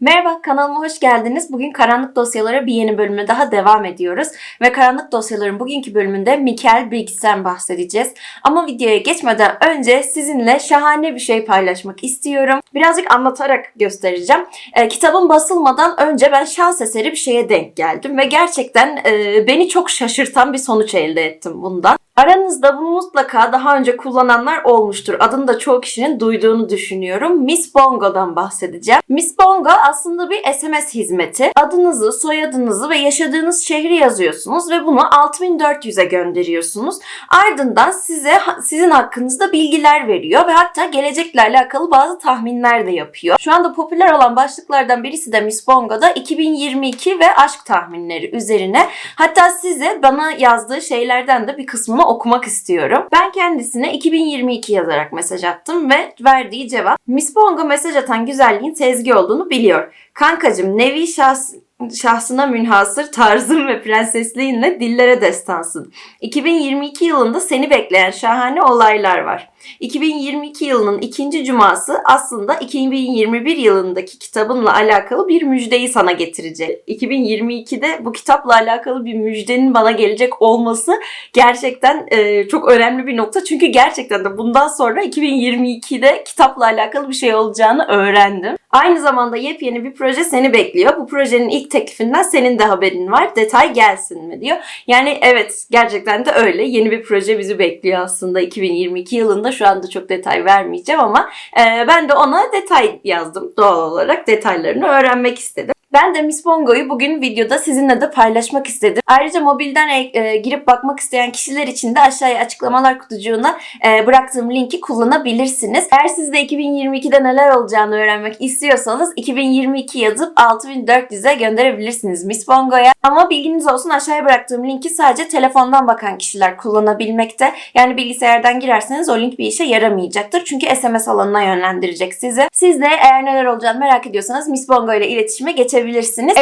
Merhaba, kanalıma hoş geldiniz. Bugün Karanlık Dosyalara bir yeni bölümü daha devam ediyoruz. Ve Karanlık Dosyaların bugünkü bölümünde Mikael Briggs'ten bahsedeceğiz. Ama videoya geçmeden önce sizinle şahane bir şey paylaşmak istiyorum. Birazcık anlatarak göstereceğim. Ee, kitabın basılmadan önce ben şans eseri bir şeye denk geldim. Ve gerçekten e, beni çok şaşırtan bir sonuç elde ettim bundan. Aranızda bunu mutlaka daha önce kullananlar olmuştur. Adını da çoğu kişinin duyduğunu düşünüyorum. Miss Bongo'dan bahsedeceğim. Miss Bongo aslında bir SMS hizmeti. Adınızı, soyadınızı ve yaşadığınız şehri yazıyorsunuz ve bunu 6400'e gönderiyorsunuz. Ardından size sizin hakkınızda bilgiler veriyor ve hatta gelecekle alakalı bazı tahminler de yapıyor. Şu anda popüler olan başlıklardan birisi de Miss Bongo'da 2022 ve aşk tahminleri üzerine. Hatta size bana yazdığı şeylerden de bir kısmını okumak istiyorum. Ben kendisine 2022 yazarak mesaj attım ve verdiği cevap Miss Bongo mesaj atan güzelliğin Sezgi olduğunu biliyor. Kankacım nevi şahs şahsına münhasır tarzın ve prensesliğinle dillere destansın. 2022 yılında seni bekleyen şahane olaylar var. 2022 yılının ikinci cuması aslında 2021 yılındaki kitabınla alakalı bir müjdeyi sana getirecek. 2022'de bu kitapla alakalı bir müjdenin bana gelecek olması gerçekten e, çok önemli bir nokta. Çünkü gerçekten de bundan sonra 2022'de kitapla alakalı bir şey olacağını öğrendim. Aynı zamanda yepyeni bir proje seni bekliyor. Bu projenin ilk teklifinden senin de haberin var. Detay gelsin mi diyor. Yani evet gerçekten de öyle. Yeni bir proje bizi bekliyor aslında 2022 yılında. Şu anda çok detay vermeyeceğim ama e, ben de ona detay yazdım doğal olarak. Detaylarını öğrenmek istedim. Ben de Miss Bongo'yu bugün videoda sizinle de paylaşmak istedim. Ayrıca mobilden e, e, girip bakmak isteyen kişiler için de aşağıya açıklamalar kutucuğuna e, bıraktığım linki kullanabilirsiniz. Eğer siz de 2022'de neler olacağını öğrenmek istiyorsanız 2022 yazıp 6400'e gönderebilirsiniz Miss Bongo'ya. Ama bilginiz olsun aşağıya bıraktığım linki sadece telefondan bakan kişiler kullanabilmekte. Yani bilgisayardan girerseniz o link bir işe yaramayacaktır. Çünkü SMS alanına yönlendirecek sizi. Siz de eğer neler olacağını merak ediyorsanız Miss Bongo ile iletişime geçebilirsiniz.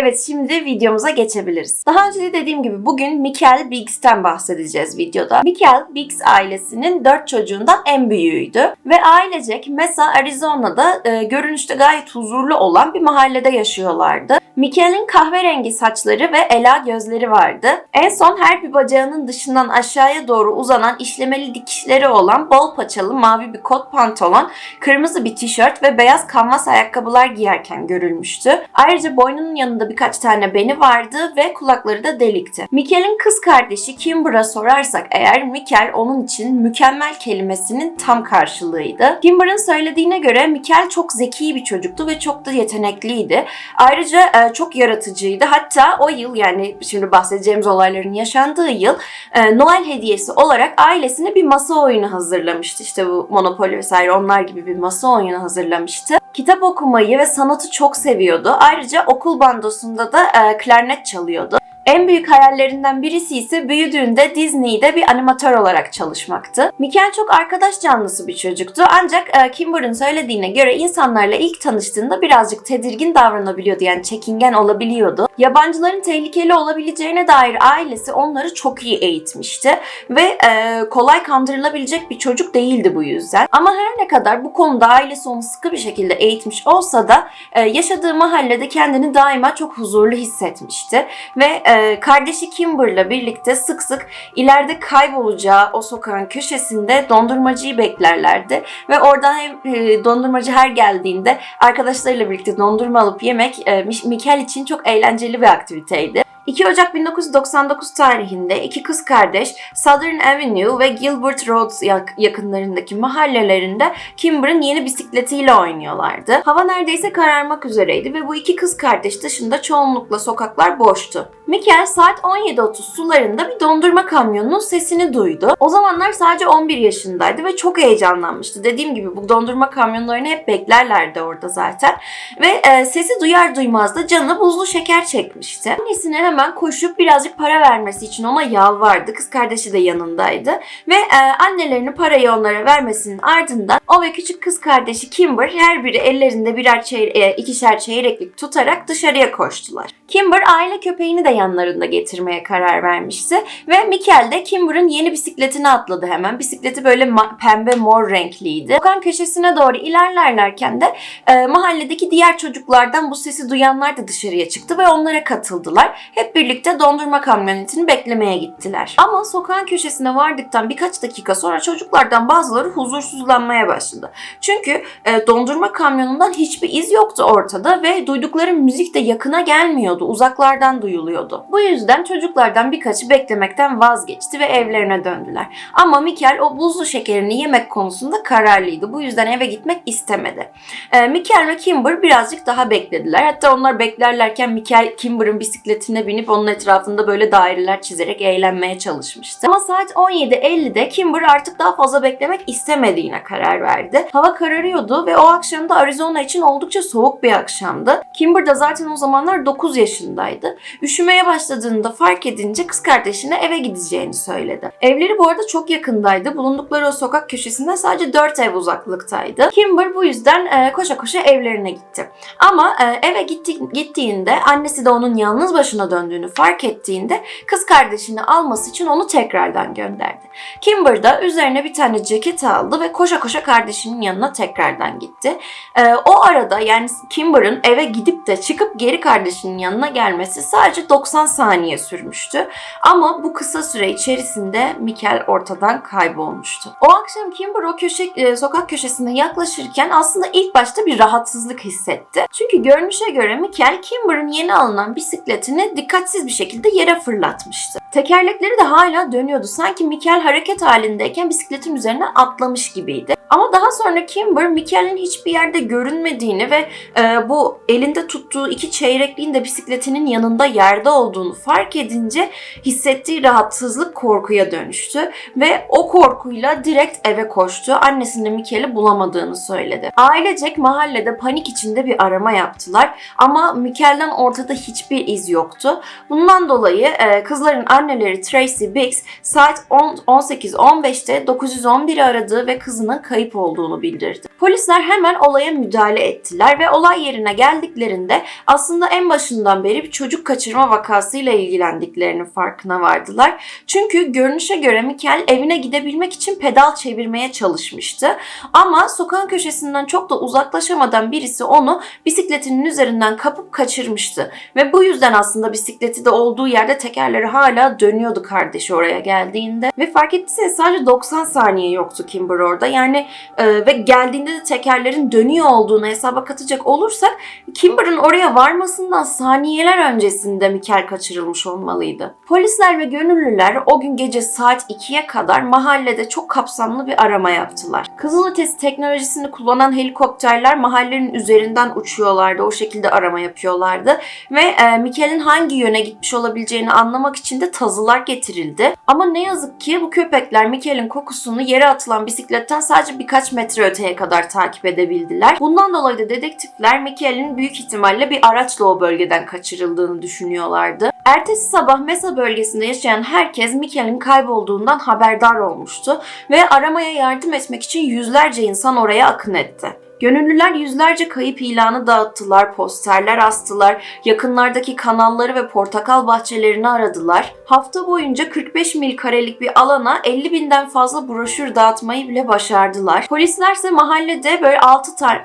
Evet şimdi videomuza geçebiliriz. Daha önce de dediğim gibi bugün Mikael Biggs'ten bahsedeceğiz videoda. Mikael Biggs ailesinin 4 çocuğundan en büyüğüydü. Ve ailecek Mesa, Arizona'da e, görünüşte gayet huzurlu olan bir mahallede yaşıyorlardı. Mikael'in kahverengi saçları ve ela gözleri vardı. En son her bir bacağının dışından aşağıya doğru uzanan işlemeli dikişleri olan bol paçalı mavi bir kot pantolon, kırmızı bir tişört ve beyaz kanvas ayakkabılar giyerken görülmüştü. Ayrıca boynunun yanında birkaç tane beni vardı ve kulakları da delikti. Mikael'in kız kardeşi Kimber'a sorarsak eğer Mikael onun için mükemmel kelimesinin tam karşılığıydı. Kimber'ın söylediğine göre Mikael çok zeki bir çocuktu ve çok da yetenekliydi. Ayrıca e, çok yaratıcıydı. Hatta o yıl yani şimdi bahsedeceğimiz olayların yaşandığı yıl e, Noel hediyesi olarak ailesine bir masa oyunu hazırlamıştı. İşte bu Monopoly vesaire onlar gibi bir masa oyunu hazırlamıştı. Kitap okumayı ve sanatı çok seviyordu. Ayrıca okul bandosunda da e, klarnet çalıyordu. En büyük hayallerinden birisi ise büyüdüğünde Disney'de bir animatör olarak çalışmaktı. Mikael çok arkadaş canlısı bir çocuktu ancak e, Kimber'ın söylediğine göre insanlarla ilk tanıştığında birazcık tedirgin davranabiliyordu yani çekingen olabiliyordu. Yabancıların tehlikeli olabileceğine dair ailesi onları çok iyi eğitmişti ve e, kolay kandırılabilecek bir çocuk değildi bu yüzden. Ama her ne kadar bu konuda ailesi onu sıkı bir şekilde eğitmiş olsa da e, yaşadığı mahallede kendini daima çok huzurlu hissetmişti ve e, kardeşi Kimber'la birlikte sık sık ileride kaybolacağı o sokağın köşesinde dondurmacıyı beklerlerdi ve oradan e, dondurmacı her geldiğinde arkadaşlarıyla birlikte dondurma alıp yemek e, Mikael için çok eğlenceli bir aktiviteydi. 2 Ocak 1999 tarihinde iki kız kardeş Southern Avenue ve Gilbert Road yakınlarındaki mahallelerinde Kimber'ın yeni bisikletiyle oynuyorlardı. Hava neredeyse kararmak üzereydi ve bu iki kız kardeş dışında çoğunlukla sokaklar boştu. Mikael saat 17.30 sularında bir dondurma kamyonunun sesini duydu. O zamanlar sadece 11 yaşındaydı ve çok heyecanlanmıştı. Dediğim gibi bu dondurma kamyonlarını hep beklerlerdi orada zaten. Ve e, sesi duyar duymaz da canına buzlu şeker çekmişti. Annesine hemen koşup birazcık para vermesi için ona yalvardı. Kız kardeşi de yanındaydı. Ve e, annelerinin parayı onlara vermesinin ardından o ve küçük kız kardeşi Kimber her biri ellerinde birer çeyre- ikişer çeyreklik tutarak dışarıya koştular. Kimber aile köpeğini de yanlarında getirmeye karar vermişti ve Mikel de Kimber'ın yeni bisikletine atladı hemen. Bisikleti böyle pembe mor renkliydi. Sokağın köşesine doğru ilerlerlerken de e, mahalledeki diğer çocuklardan bu sesi duyanlar da dışarıya çıktı ve onlara katıldılar. Hep birlikte dondurma kamyonetini beklemeye gittiler. Ama sokağın köşesine vardıktan birkaç dakika sonra çocuklardan bazıları huzursuzlanmaya başladı. Çünkü e, dondurma kamyonundan hiçbir iz yoktu ortada ve duydukları müzik de yakına gelmiyordu, uzaklardan duyuluyordu. Bu yüzden çocuklardan birkaçı beklemekten vazgeçti ve evlerine döndüler. Ama Mikel o buzlu şekerini yemek konusunda kararlıydı. Bu yüzden eve gitmek istemedi. E, Mikel ve Kimber birazcık daha beklediler. Hatta onlar beklerlerken Mikel Kimber'ın bisikletine binip onun etrafında böyle daireler çizerek eğlenmeye çalışmıştı. Ama saat 17.50'de Kimber artık daha fazla beklemek istemediğine karar verdi. Hava kararıyordu ve o akşam da Arizona için oldukça soğuk bir akşamdı. Kimber de zaten o zamanlar 9 yaşındaydı. Üşümeye başladığında fark edince kız kardeşine eve gideceğini söyledi. Evleri bu arada çok yakındaydı. Bulundukları o sokak köşesinden sadece 4 ev uzaklıktaydı. Kimber bu yüzden e, koşa koşa evlerine gitti. Ama e, eve gitti, gittiğinde annesi de onun yalnız başına döndüğünü fark ettiğinde kız kardeşini alması için onu tekrardan gönderdi. Kimber da üzerine bir tane ceket aldı ve koşa koşa kardeşinin yanına tekrardan gitti. E, o arada yani Kimber'ın eve gidip de çıkıp geri kardeşinin yanına gelmesi sadece 90 saniye sürmüştü. Ama bu kısa süre içerisinde Mikel ortadan kaybolmuştu. O akşam Kimber o köşe, e, sokak köşesine yaklaşırken aslında ilk başta bir rahatsızlık hissetti. Çünkü görünüşe göre Mikel Kimber'ın yeni alınan bisikletini dikkatsiz bir şekilde yere fırlatmıştı. Tekerlekleri de hala dönüyordu. Sanki Mikel hareket halindeyken bisikletin üzerine atlamış gibiydi. Ama daha sonra Kimber Mikel'in hiçbir yerde görünmediğini ve e, bu elinde tuttuğu iki çeyrekliğin de bisikletinin yanında yerde olduğunu fark edince hissettiği rahatsızlık korkuya dönüştü ve o korkuyla direkt eve koştu. Annesinin Mikel'i bulamadığını söyledi. Ailecek mahallede panik içinde bir arama yaptılar ama Mikel'den ortada hiçbir iz yoktu. Bundan dolayı e, kızların anneleri Tracy Biggs saat 10 18.15'te 911'i aradığı ve kızının kayıp olduğunu bildirdi. Polisler hemen olaya müdahale ettiler ve olay yerine geldiklerinde aslında en başından beri bir çocuk kaçırma vakasıyla ilgilendiklerinin farkına vardılar. Çünkü görünüşe göre Mikel evine gidebilmek için pedal çevirmeye çalışmıştı. Ama sokağın köşesinden çok da uzaklaşamadan birisi onu bisikletinin üzerinden kapıp kaçırmıştı. Ve bu yüzden aslında bisikleti de olduğu yerde tekerleri hala dönüyordu kardeşi oraya geldiğinde. Ve fark ettiyseniz sadece 90 saniye yoktu Kimber orada. Yani e, ve geldiğinde de tekerlerin dönüyor olduğunu hesaba katacak olursak Kimber'ın oraya varmasından saniyeler öncesinde Mikel kaçırılmış olmalıydı. Polisler ve gönüllüler o gün gece saat 2'ye kadar mahallede çok kapsamlı bir arama yaptılar. Kızılötesi teknolojisini kullanan helikopterler mahallenin üzerinden uçuyorlardı. O şekilde arama yapıyorlardı. Ve e, Mikel'in hangi yöne gitmiş olabileceğini anlamak için de tazılar getirildi. Ama ne yazık ki bu köpekler Mikel'in kokusunu yere atılan bisikletten sadece birkaç metre öteye kadar takip edebildiler. Bundan dolayı da dedektifler Mikel'in büyük ihtimalle bir araçla o bölgeden kaçırıldığını düşünüyorlardı. Ertesi sabah Mesa bölgesinde yaşayan herkes Mikel'in kaybolduğundan haberdar olmuştu ve aramaya yardım etmek için yüzlerce insan oraya akın etti. Gönüllüler yüzlerce kayıp ilanı dağıttılar, posterler astılar, yakınlardaki kanalları ve portakal bahçelerini aradılar. Hafta boyunca 45 mil karelik bir alana 50 binden fazla broşür dağıtmayı bile başardılar. Polislerse mahallede böyle 6 tane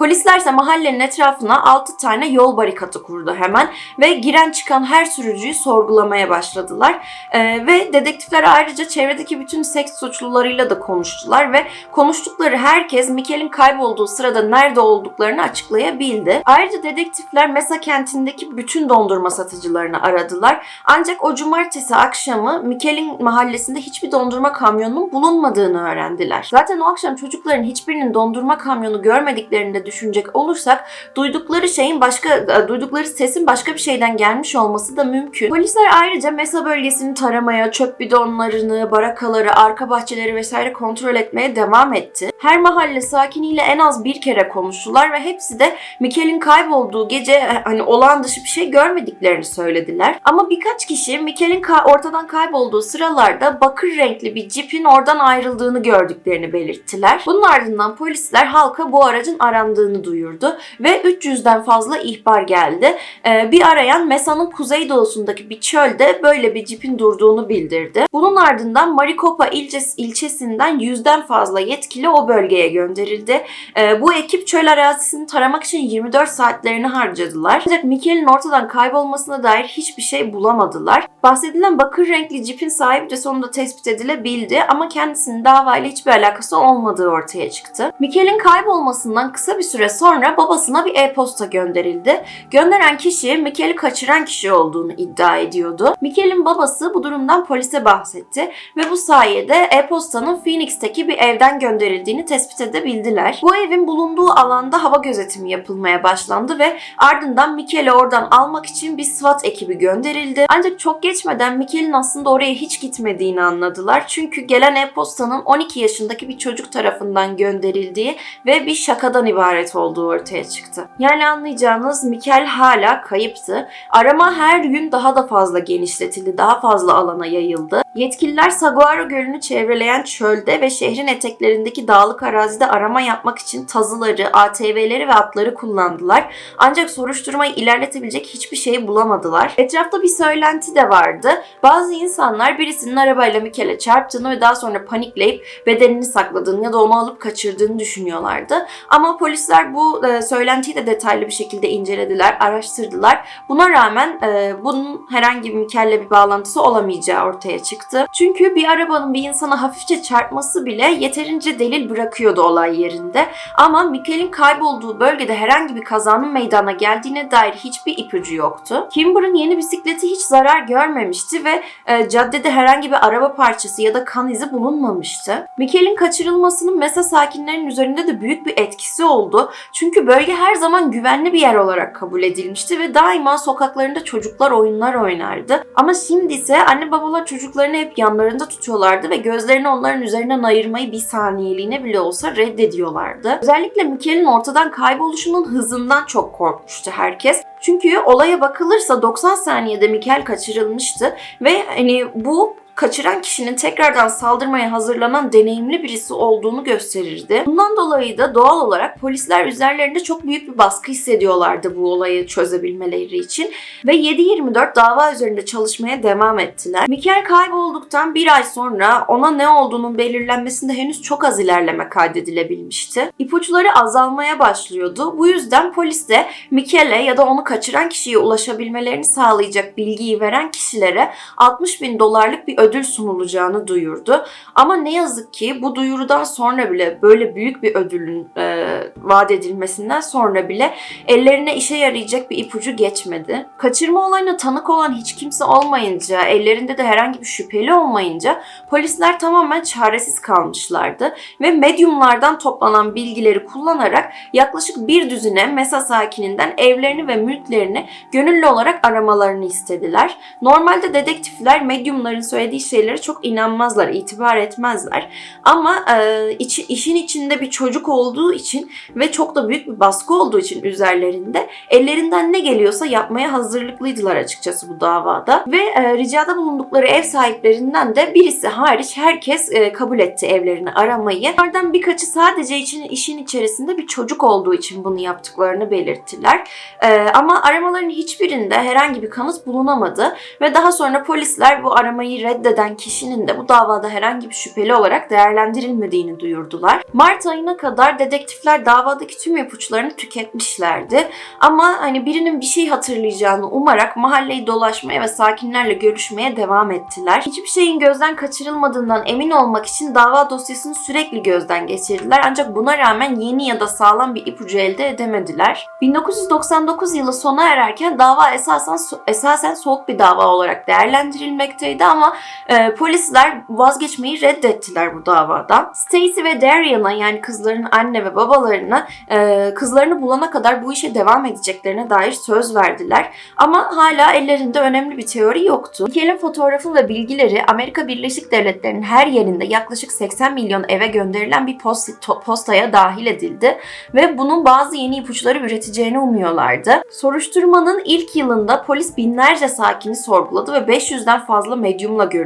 Polislerse mahallenin etrafına 6 tane yol barikatı kurdu hemen ve giren çıkan her sürücüyü sorgulamaya başladılar. Ee, ve dedektifler ayrıca çevredeki bütün seks suçlularıyla da konuştular ve konuştukları herkes Mikel'in kaybolduğu sırada nerede olduklarını açıklayabildi. Ayrıca dedektifler Mesa kentindeki bütün dondurma satıcılarını aradılar. Ancak o cumartesi akşamı Mikel'in mahallesinde hiçbir dondurma kamyonunun bulunmadığını öğrendiler. Zaten o akşam çocukların hiçbirinin dondurma kamyonu görmediklerini de düşünecek olursak duydukları şeyin başka e, duydukları sesin başka bir şeyden gelmiş olması da mümkün. Polisler ayrıca Mesa bölgesini taramaya, çöp bidonlarını, barakaları, arka bahçeleri vesaire kontrol etmeye devam etti. Her mahalle sakiniyle en az bir kere konuştular ve hepsi de Mikel'in kaybolduğu gece e, hani olağan dışı bir şey görmediklerini söylediler. Ama birkaç kişi Mikel'in ka- ortadan kaybolduğu sıralarda bakır renkli bir cipin oradan ayrıldığını gördüklerini belirttiler. Bunun ardından polisler halka bu aracın arandığını duyurdu ve 300'den fazla ihbar geldi. Ee, bir arayan Mesa'nın kuzeydoğusundaki bir çölde böyle bir cipin durduğunu bildirdi. Bunun ardından Maricopa ilçesi, ilçesinden yüzden fazla yetkili o bölgeye gönderildi. Ee, bu ekip çöl arazisini taramak için 24 saatlerini harcadılar. Ancak Mikel'in ortadan kaybolmasına dair hiçbir şey bulamadılar. Bahsedilen bakır renkli cipin sahibi de sonunda tespit edilebildi ama kendisinin davayla hiçbir alakası olmadığı ortaya çıktı. Mikel'in kaybolmasından kısa bir süre sonra babasına bir e-posta gönderildi. Gönderen kişi Mikel'i kaçıran kişi olduğunu iddia ediyordu. Mikel'in babası bu durumdan polise bahsetti ve bu sayede e-postanın Phoenix'teki bir evden gönderildiğini tespit edebildiler. Bu evin bulunduğu alanda hava gözetimi yapılmaya başlandı ve ardından Mikel'i oradan almak için bir SWAT ekibi gönderildi. Ancak çok geçmeden Mikel'in aslında oraya hiç gitmediğini anladılar. Çünkü gelen e-postanın 12 yaşındaki bir çocuk tarafından gönderildiği ve bir şakadan ibaret olduğu ortaya çıktı. Yani anlayacağınız Mikel hala kayıptı. Arama her gün daha da fazla genişletildi, daha fazla alana yayıldı. Yetkililer Saguaro Gölü'nü çevreleyen çölde ve şehrin eteklerindeki dağlık arazide arama yapmak için tazıları, ATV'leri ve atları kullandılar. Ancak soruşturmayı ilerletebilecek hiçbir şey bulamadılar. Etrafta bir söylenti de vardı. Bazı insanlar birisinin arabayla Mikel'e çarptığını ve daha sonra panikleyip bedenini sakladığını ya da onu alıp kaçırdığını düşünüyorlardı. Ama polisler bu e, söylentiyi de detaylı bir şekilde incelediler, araştırdılar. Buna rağmen e, bunun herhangi bir Mikel'le bir bağlantısı olamayacağı ortaya çıktı. Çünkü bir arabanın bir insana hafifçe çarpması bile yeterince delil bırakıyordu olay yerinde. Ama Mikel'in kaybolduğu bölgede herhangi bir kazanın meydana geldiğine dair hiçbir ipucu yoktu. Kimber'ın yeni bisikleti hiç zarar görmemişti ve e, caddede herhangi bir araba parçası ya da kan izi bulunmamıştı. Mikel'in kaçırılmasının Mesa sakinlerinin üzerinde de büyük bir etkisi oldu. Çünkü bölge her zaman güvenli bir yer olarak kabul edilmişti ve daima sokaklarında çocuklar oyunlar oynardı. Ama şimdi ise anne babalar çocuklarını hep yanlarında tutuyorlardı ve gözlerini onların üzerinden ayırmayı bir saniyeliğine bile olsa reddediyorlardı. Özellikle Mikel'in ortadan kayboluşunun hızından çok korkmuştu herkes. Çünkü olaya bakılırsa 90 saniyede Mikel kaçırılmıştı ve hani bu kaçıran kişinin tekrardan saldırmaya hazırlanan deneyimli birisi olduğunu gösterirdi. Bundan dolayı da doğal olarak polisler üzerlerinde çok büyük bir baskı hissediyorlardı bu olayı çözebilmeleri için ve 7-24 dava üzerinde çalışmaya devam ettiler. Mikel kaybolduktan bir ay sonra ona ne olduğunun belirlenmesinde henüz çok az ilerleme kaydedilebilmişti. İpuçları azalmaya başlıyordu. Bu yüzden polis de Mikel'e ya da onu kaçıran kişiye ulaşabilmelerini sağlayacak bilgiyi veren kişilere 60 bin dolarlık bir ödül sunulacağını duyurdu. Ama ne yazık ki bu duyurudan sonra bile böyle büyük bir ödülün e, vaat edilmesinden sonra bile ellerine işe yarayacak bir ipucu geçmedi. Kaçırma olayına tanık olan hiç kimse olmayınca, ellerinde de herhangi bir şüpheli olmayınca polisler tamamen çaresiz kalmışlardı ve medyumlardan toplanan bilgileri kullanarak yaklaşık bir düzine Mesa sakininden evlerini ve mülklerini gönüllü olarak aramalarını istediler. Normalde dedektifler medyumların söylediği şeylere çok inanmazlar, itibar etmezler. Ama e, iç- işin içinde bir çocuk olduğu için ve çok da büyük bir baskı olduğu için üzerlerinde ellerinden ne geliyorsa yapmaya hazırlıklıydılar açıkçası bu davada. Ve e, ricada bulundukları ev sahiplerinden de birisi hariç herkes e, kabul etti evlerini aramayı. Onlardan birkaçı sadece için, işin içerisinde bir çocuk olduğu için bunu yaptıklarını belirttiler. E, ama aramaların hiçbirinde herhangi bir kanıt bulunamadı ve daha sonra polisler bu aramayı reddeden kişinin de bu davada herhangi bir şüpheli olarak değerlendirilmediğini duyurdular. Mart ayına kadar dedektifler davadaki tüm ipuçlarını tüketmişlerdi. Ama hani birinin bir şey hatırlayacağını umarak mahalleyi dolaşmaya ve sakinlerle görüşmeye devam ettiler. Hiçbir şeyin gözden kaçırılmadığından emin olmak için dava dosyasını sürekli gözden geçirdiler. Ancak buna rağmen yeni ya da sağlam bir ipucu elde edemediler. 1999 yılı sona ererken dava esasen esasen soğuk bir dava olarak değerlendirilmekteydi ama Ee, polisler vazgeçmeyi reddettiler bu davadan. Stacy ve Darian'a yani kızların anne ve babalarına e, kızlarını bulana kadar bu işe devam edeceklerine dair söz verdiler. Ama hala ellerinde önemli bir teori yoktu. Michel'in fotoğrafı ve bilgileri Amerika Birleşik Devletleri'nin her yerinde yaklaşık 80 milyon eve gönderilen bir post- postaya dahil edildi ve bunun bazı yeni ipuçları üreteceğini umuyorlardı. Soruşturmanın ilk yılında polis binlerce sakini sorguladı ve 500'den fazla medyumla görüştü.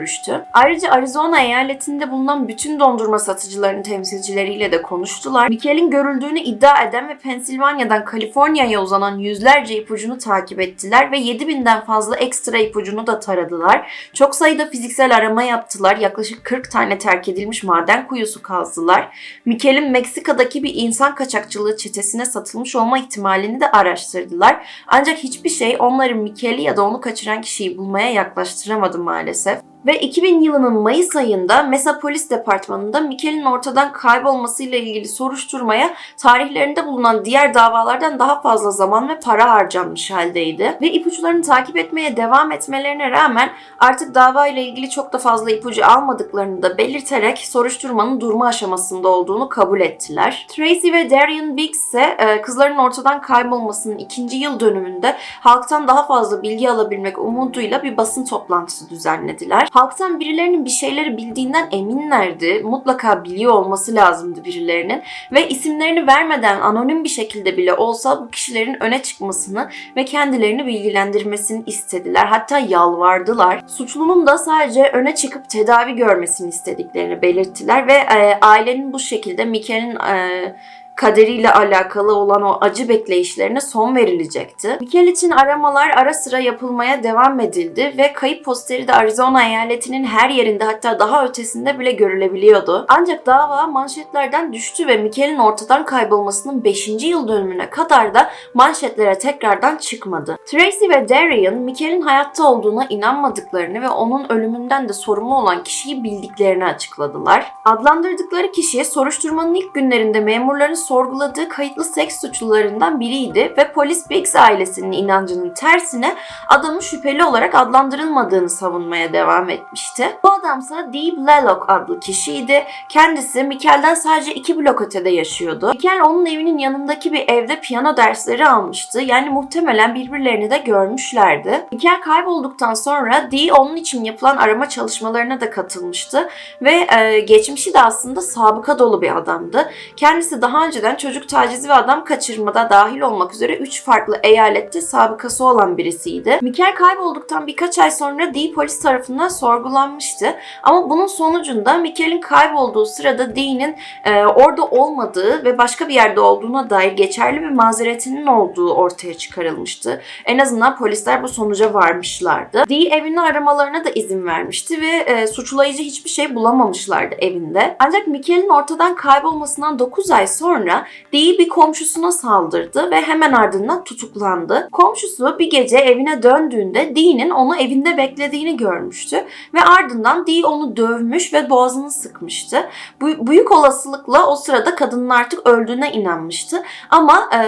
Ayrıca Arizona eyaletinde bulunan bütün dondurma satıcılarının temsilcileriyle de konuştular. Michel'in görüldüğünü iddia eden ve Pensilvanya'dan Kaliforniya'ya uzanan yüzlerce ipucunu takip ettiler ve 7000'den fazla ekstra ipucunu da taradılar. Çok sayıda fiziksel arama yaptılar. Yaklaşık 40 tane terk edilmiş maden kuyusu kazdılar. Michel'in Meksika'daki bir insan kaçakçılığı çetesine satılmış olma ihtimalini de araştırdılar. Ancak hiçbir şey onların Michel'i ya da onu kaçıran kişiyi bulmaya yaklaştıramadı maalesef. Ve 2000 yılının Mayıs ayında Mesa Polis Departmanı'nda Michel'in ortadan kaybolmasıyla ilgili soruşturmaya tarihlerinde bulunan diğer davalardan daha fazla zaman ve para harcanmış haldeydi. Ve ipuçlarını takip etmeye devam etmelerine rağmen artık dava ile ilgili çok da fazla ipucu almadıklarını da belirterek soruşturmanın durma aşamasında olduğunu kabul ettiler. Tracy ve Darian Biggs ise e, kızların ortadan kaybolmasının ikinci yıl dönümünde halktan daha fazla bilgi alabilmek umuduyla bir basın toplantısı düzenlediler. Halktan birilerinin bir şeyleri bildiğinden eminlerdi. Mutlaka biliyor olması lazımdı birilerinin ve isimlerini vermeden anonim bir şekilde bile olsa bu kişilerin öne çıkmasını ve kendilerini bilgilendirmesini istediler. Hatta yalvardılar. Suçlunun da sadece öne çıkıp tedavi görmesini istediklerini belirttiler ve e, ailenin bu şekilde Michel'in e, kaderiyle alakalı olan o acı bekleyişlerine son verilecekti. Mikel için aramalar ara sıra yapılmaya devam edildi ve kayıp posteri de Arizona eyaletinin her yerinde hatta daha ötesinde bile görülebiliyordu. Ancak dava manşetlerden düştü ve Mikel'in ortadan kaybolmasının 5. yıl dönümüne kadar da manşetlere tekrardan çıkmadı. Tracy ve Darian, Mikel'in hayatta olduğuna inanmadıklarını ve onun ölümünden de sorumlu olan kişiyi bildiklerini açıkladılar. Adlandırdıkları kişi soruşturmanın ilk günlerinde memurların sorguladığı kayıtlı seks suçlularından biriydi ve polis Biggs ailesinin inancının tersine adamın şüpheli olarak adlandırılmadığını savunmaya devam etmişti. Bu adamsa Dee Blaylock adlı kişiydi. Kendisi Mikel'den sadece iki blok ötede yaşıyordu. Mikel onun evinin yanındaki bir evde piyano dersleri almıştı. Yani muhtemelen birbirlerini de görmüşlerdi. Mikel kaybolduktan sonra Dee onun için yapılan arama çalışmalarına da katılmıştı ve e, geçmişi de aslında sabıka dolu bir adamdı. Kendisi daha önceden çocuk tacizi ve adam kaçırmada dahil olmak üzere 3 farklı eyalette sabıkası olan birisiydi. Mikel kaybolduktan birkaç ay sonra Dee polis tarafından sorgulanmıştı. Ama bunun sonucunda Mikel'in kaybolduğu sırada Dee'nin e, orada olmadığı ve başka bir yerde olduğuna dair geçerli bir mazeretinin olduğu ortaya çıkarılmıştı. En azından polisler bu sonuca varmışlardı. Dee evini aramalarına da izin vermişti ve e, suçlayıcı hiçbir şey bulamamışlardı evinde. Ancak Mikel'in ortadan kaybolmasından 9 ay sonra Dee bir komşusuna saldırdı ve hemen ardından tutuklandı. Komşusu bir gece evine döndüğünde Dee'nin onu evinde beklediğini görmüştü ve ardından Dee onu dövmüş ve boğazını sıkmıştı. Bu, büyük olasılıkla o sırada kadının artık öldüğüne inanmıştı. Ama e,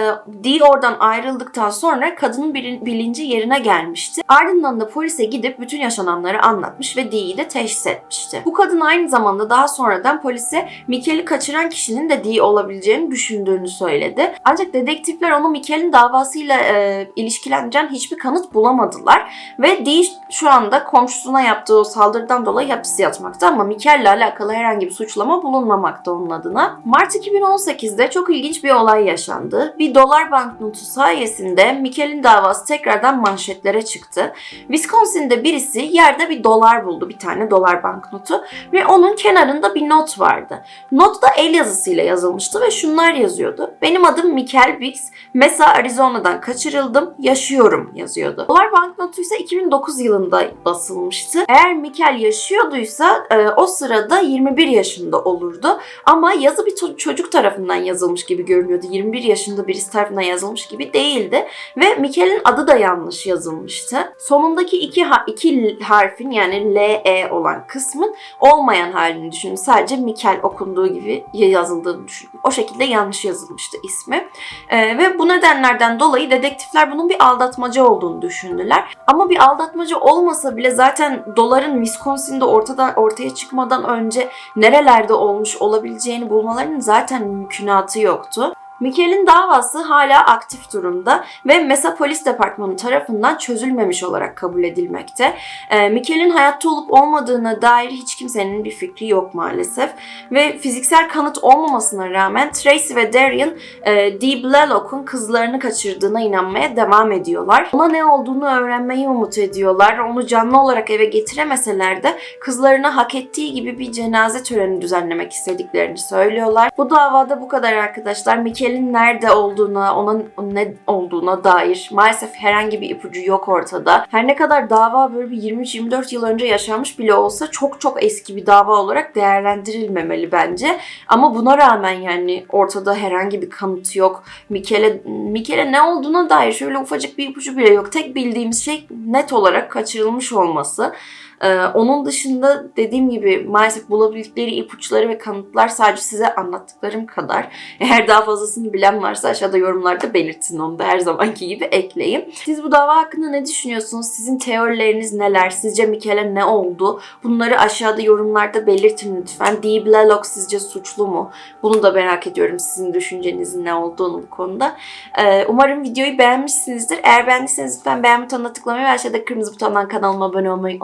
Dee oradan ayrıldıktan sonra kadının bilin- bilinci yerine gelmişti. Ardından da polise gidip bütün yaşananları anlatmış ve Dee'yi de teşhis etmişti. Bu kadın aynı zamanda daha sonradan polise Mikel'i kaçıran kişinin de Dee olabileceğini düşündüğünü söyledi. Ancak dedektifler onu Mikel'in davasıyla e, ilişkilendiren hiçbir kanıt bulamadılar ve Dee şu anda komşusuna yaptığı o saldırıdan dolayı hapis yatmakta ama Mikel'le alakalı herhangi bir suçlama bulunmamakta onun adına. Mart 2018'de çok ilginç bir olay yaşandı. Bir dolar banknotu sayesinde Mikel'in davası tekrardan manşetlere çıktı. Wisconsin'de birisi yerde bir dolar buldu, bir tane dolar banknotu ve onun kenarında bir not vardı. Not da el yazısıyla yazılmıştı ve şunlar yazıyordu. Benim adım Mikel Biggs, Mesa Arizona'dan kaçırıldım, yaşıyorum yazıyordu. Dolar banknotu ise 2009 yılında basılmıştı. Eğer Mikel yaşıyorduysa e, o sırada 21 yaşında olurdu. Ama yazı bir çocuk tarafından yazılmış gibi görünüyordu. 21 yaşında birisi tarafından yazılmış gibi değildi. Ve Mikel'in adı da yanlış yazılmıştı. Sonundaki iki, ha- iki harfin yani L-E olan kısmın olmayan halini düşünün. Sadece Mikel okunduğu gibi yazıldığını düşünün. O şekilde yanlış yazılmıştı ismi. Ee, ve bu nedenlerden dolayı dedektifler bunun bir aldatmaca olduğunu düşündüler. Ama bir aldatmaca olmasa bile zaten doların Wisconsin'de ortada ortaya çıkmadan önce nerelerde olmuş olabileceğini bulmalarının zaten mümkünatı yoktu. Mikel'in davası hala aktif durumda ve Mesa Polis Departmanı tarafından çözülmemiş olarak kabul edilmekte. Ee, Mikel'in hayatta olup olmadığına dair hiç kimsenin bir fikri yok maalesef. Ve fiziksel kanıt olmamasına rağmen Tracy ve Darian e, Dee Blalock'un kızlarını kaçırdığına inanmaya devam ediyorlar. Ona ne olduğunu öğrenmeyi umut ediyorlar. Onu canlı olarak eve getiremeseler de kızlarına hak ettiği gibi bir cenaze töreni düzenlemek istediklerini söylüyorlar. Bu davada bu kadar arkadaşlar. Mikel'in nerede olduğuna, onun ne olduğuna dair maalesef herhangi bir ipucu yok ortada. Her ne kadar dava böyle bir 23-24 yıl önce yaşanmış bile olsa çok çok eski bir dava olarak değerlendirilmemeli bence. Ama buna rağmen yani ortada herhangi bir kanıt yok. Mikel'e Mikel'e ne olduğuna dair şöyle ufacık bir ipucu bile yok. Tek bildiğimiz şey net olarak kaçırılmış olması. Ee, onun dışında dediğim gibi maalesef bulabildikleri ipuçları ve kanıtlar sadece size anlattıklarım kadar. Eğer daha fazlasını bilen varsa aşağıda yorumlarda belirtin onu da her zamanki gibi ekleyin. Siz bu dava hakkında ne düşünüyorsunuz? Sizin teorileriniz neler? Sizce Mikel'e ne oldu? Bunları aşağıda yorumlarda belirtin lütfen. Dee Blalock sizce suçlu mu? Bunu da merak ediyorum sizin düşüncenizin ne olduğunu bu konuda. Ee, umarım videoyu beğenmişsinizdir. Eğer beğendiyseniz lütfen beğen butonuna tıklamayı ve aşağıdaki kırmızı butondan kanalıma abone olmayı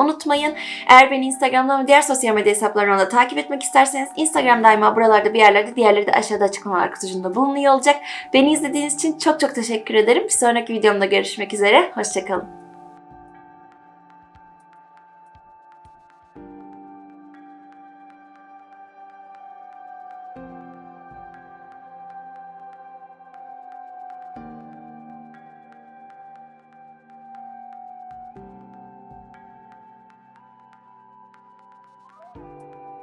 unutmayın. Eğer beni Instagram'dan ve diğer sosyal medya hesaplarımdan da takip etmek isterseniz Instagram daima buralarda bir yerlerde diğerleri de aşağıda açıklamalar kutucuğunda bulunuyor olacak. Beni izlediğiniz için çok çok teşekkür ederim. Bir sonraki videomda görüşmek üzere. Hoşçakalın.